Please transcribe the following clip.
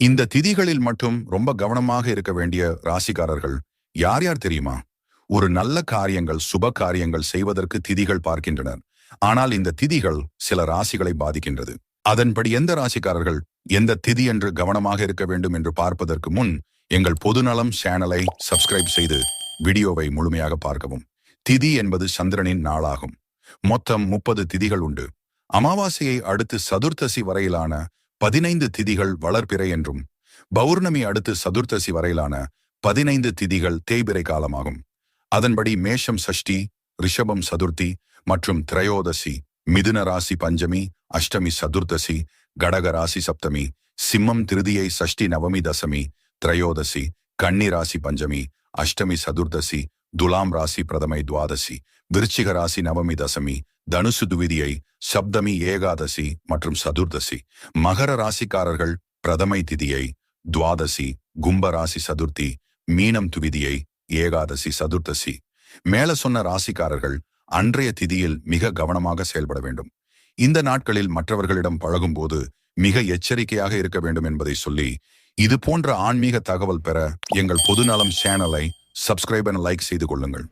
இந்த திதிகளில் மட்டும் ரொம்ப கவனமாக இருக்க வேண்டிய ராசிக்காரர்கள் யார் யார் தெரியுமா? ஒரு நல்ல காரியங்கள் சுப காரியங்கள் செய்வதற்கு திதிகள் பார்க்கின்றனர். ஆனால் இந்த திதிகள் சில ராசிகளை பாதிக்கின்றது. அதன்படி எந்த ராசிக்காரர்கள் எந்த திதி என்று கவனமாக இருக்க வேண்டும் என்று பார்ப்பதற்கு முன் எங்கள் பொதுநலம் சேனலை சப்ஸ்கிரைப் செய்து வீடியோவை முழுமையாக பார்க்கவும். திதி என்பது சந்திரனின் நாளாகும். மொத்தம் முப்பது திதிகள் உண்டு. அமாவாசையை அடுத்து சதுர்த்தசி வரையிலான பதினைந்து திதிகள் வளர்பிறை என்றும் பௌர்ணமி அடுத்து சதுர்த்தசி வரையிலான பதினைந்து திதிகள் தேய்பிறை காலமாகும். அதன்படி மேஷம் சஷ்டி ரிஷபம் சதுர்த்தி மற்றும் திரையோதசி மிதுன ராசி பஞ்சமி அஷ்டமி சதுர்த்தசி கடக ராசி சப்தமி சிம்மம் திருதியை சஷ்டி நவமி தசமி திரையோதசி கன்னி ராசி பஞ்சமி அஷ்டமி சதுர்தசி துலாம் ராசி பிரதமை துவாதசி விருச்சிக ராசி நவமி தசமி தனுசு துவிதியை சப்தமி ஏகாதசி மற்றும் சதுர்தசி. மகர ராசிக்காரர்கள் பிரதமை திதியை துவாதசி கும்ப ராசி சதுர்த்தி மீனம் துவிதியை ஏகாதசி சதுர்த்தசி மேல சொன்ன ராசிக்காரர்கள் அன்றைய திதியில் மிக கவனமாக செயல்பட வேண்டும். இந்த நாட்களில் மற்றவர்களிடம் பழகும்போது மிக எச்சரிக்கையாக இருக்க வேண்டும் என்பதை சொல்லி இது போன்ற ஆன்மீக தகவல் பெற எங்கள் பொதுநலம் சேனலை சப்ஸ்கிரைப் அண்ட் லைக் செய்து கொள்ளுங்கள்.